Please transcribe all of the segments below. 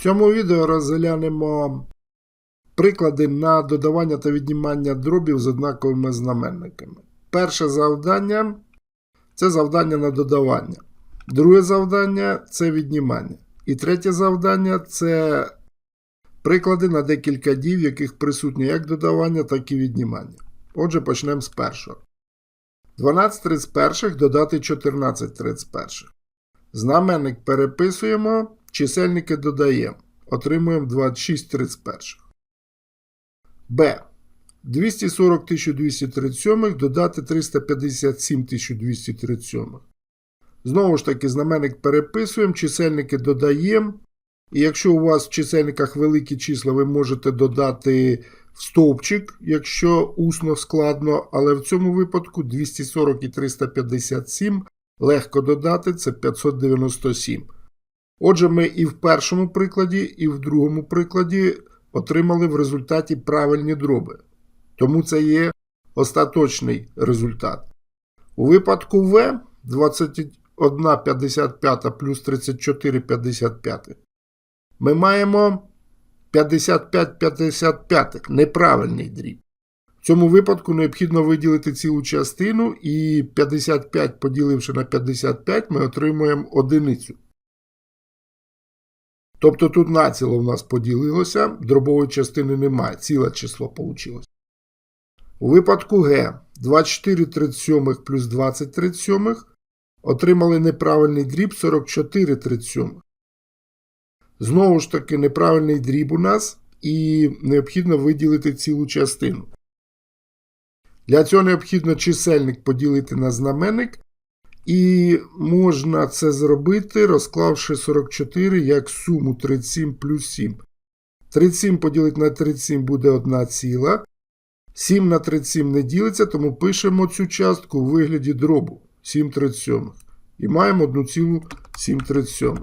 В цьому відео розглянемо приклади на додавання та віднімання дробів з однаковими знаменниками. Перше завдання це завдання на додавання. Друге завдання це віднімання. І третє завдання це приклади на декілька дій, в яких присутні як додавання, так і віднімання. Отже, почнемо з першого. 12 31 додати 14 31. Знаменник переписуємо, чисельники додаємо. Отримуємо 26 31. Б. 240 237 додати 357 237. Знову ж таки, знаменник переписуємо, чисельники додаємо. І якщо у вас в чисельниках великі числа, ви можете додати в стовпчик, якщо усно складно, але в цьому випадку 240 і 357 легко додати це 597. Отже, ми і в першому прикладі, і в другому прикладі отримали в результаті правильні дроби. Тому це є остаточний результат. У випадку В 21,55 плюс 34,55 ми маємо 55,55 неправильний дріб. В цьому випадку необхідно виділити цілу частину, і 55 поділивши на 55, ми отримуємо одиницю. Тобто тут націло в нас поділилося, дробової частини немає, ціле число вийшло. У випадку Г 24 37 плюс 20 37 отримали неправильний дріб 44 37. Знову ж таки, неправильний дріб у нас, і необхідно виділити цілу частину. Для цього необхідно чисельник поділити на знаменник, і можна це зробити, розклавши 44 як суму 37 плюс 7. 37 поділити на 37 буде 1 ціла. 7 на 37 не ділиться, тому пишемо цю частку у вигляді дробу 7 37. І маємо 1,7 37.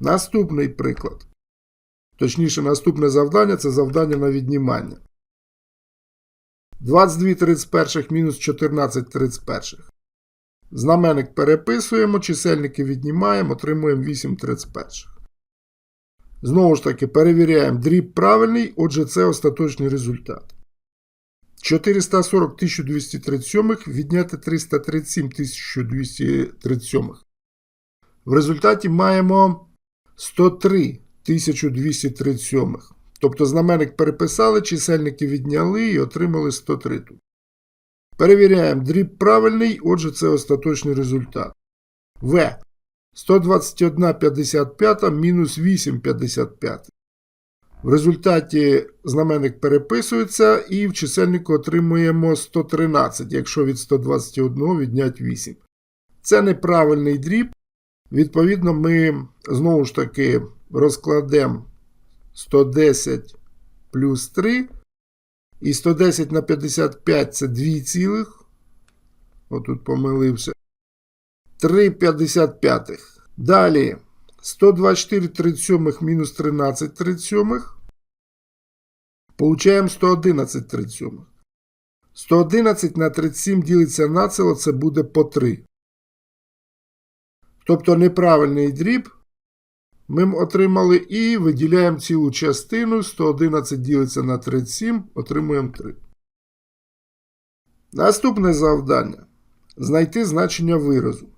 Наступний приклад. Точніше, наступне завдання це завдання на віднімання. 22 31 мінус 14 31. Знаменник переписуємо, чисельники віднімаємо, отримуємо 8 31. Знову ж таки, перевіряємо дріб правильний, отже, це остаточний результат. 440 1237 відняти 337 1237. В результаті маємо 103 1237. Тобто знаменник переписали, чисельники відняли і отримали 103 тут. Перевіряємо дріб правильний, отже, це остаточний результат. В. 121,55 мінус 8,55. В результаті знаменник переписується і в чисельнику отримуємо 113, якщо від 121 відняти 8. Це неправильний дріб. Відповідно, ми знову ж таки розкладемо 110 плюс 3. І 110 на 55 це 2 цілих. Отут помилився. 3,55. Далі 124 37 мінус 13 37. Получаємо 111 37. 111 на 37 ділиться на ціло, це буде по 3. Тобто неправильний дріб ми отримали і виділяємо цілу частину. 111 ділиться на 37, отримуємо 3. Наступне завдання. Знайти значення виразу.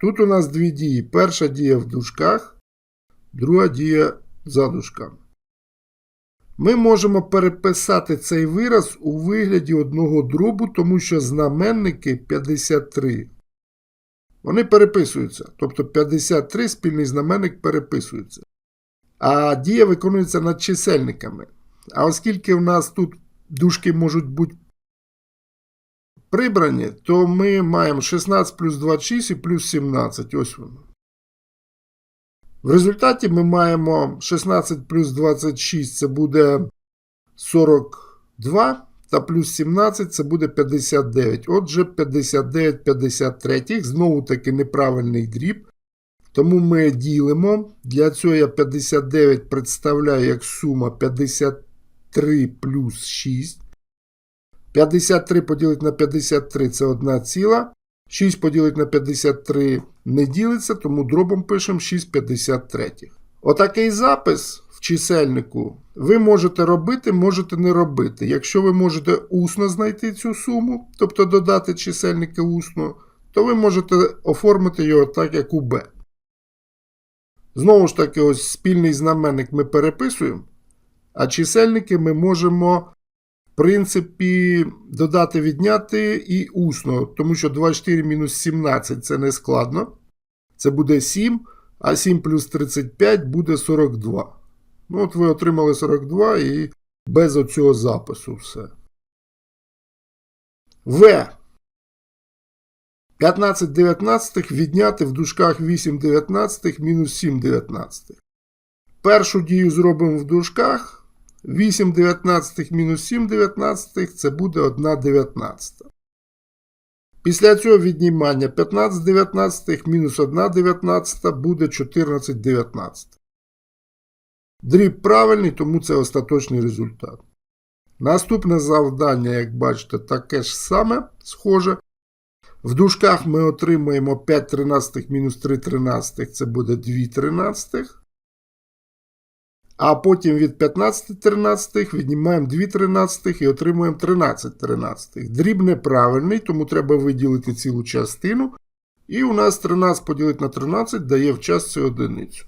Тут у нас дві дії. Перша дія в дужках, друга дія за дужками. Ми можемо переписати цей вираз у вигляді одного дробу, тому що знаменники 53. Вони переписуються. Тобто 53 спільний знаменник переписується. А дія виконується над чисельниками. А оскільки в нас тут дужки можуть бути прибрані, то ми маємо 16 плюс 26 і плюс 17. Ось воно. В результаті ми маємо 16 плюс 26 це буде 42, та плюс 17 це буде 59. Отже, 59 53. Знову таки неправильний дріб. Тому ми ділимо. Для цього я 59 представляю як сума 53 плюс 6. 53 поділити на 53 це 1 ціла. 6 поділити на 53 не ділиться, тому дробом пишемо 6 53. Отакий запис чисельнику ви можете робити, можете не робити. Якщо ви можете усно знайти цю суму, тобто додати чисельники усно, то ви можете оформити його так, як у Б. Знову ж таки, ось спільний знаменник ми переписуємо, а чисельники ми можемо, в принципі, додати, відняти і усно, тому що 24 мінус 17 це не складно. Це буде 7, а 7 плюс 35 буде 42. Ну, от ви отримали 42 і без оцього запису все. В. 15 19 відняти в дужках 8 19 мінус 7 19. Першу дію зробимо в дужках. 8 19 мінус 7 19 це буде 1 19. Після цього віднімання 15 19 мінус 1 19 буде 14 19. Дріб правильний, тому це остаточний результат. Наступне завдання, як бачите, таке ж саме схоже. В дужках ми отримаємо 5 тринадцятих мінус 3 тринадцятих, це буде 2 тринадцятих. А потім від 15 тринадцятих віднімаємо 2 тринадцятих і отримуємо 13 тринадцятих. Дріб неправильний, тому треба виділити цілу частину. І у нас 13 поділити на 13 дає в частці одиницю.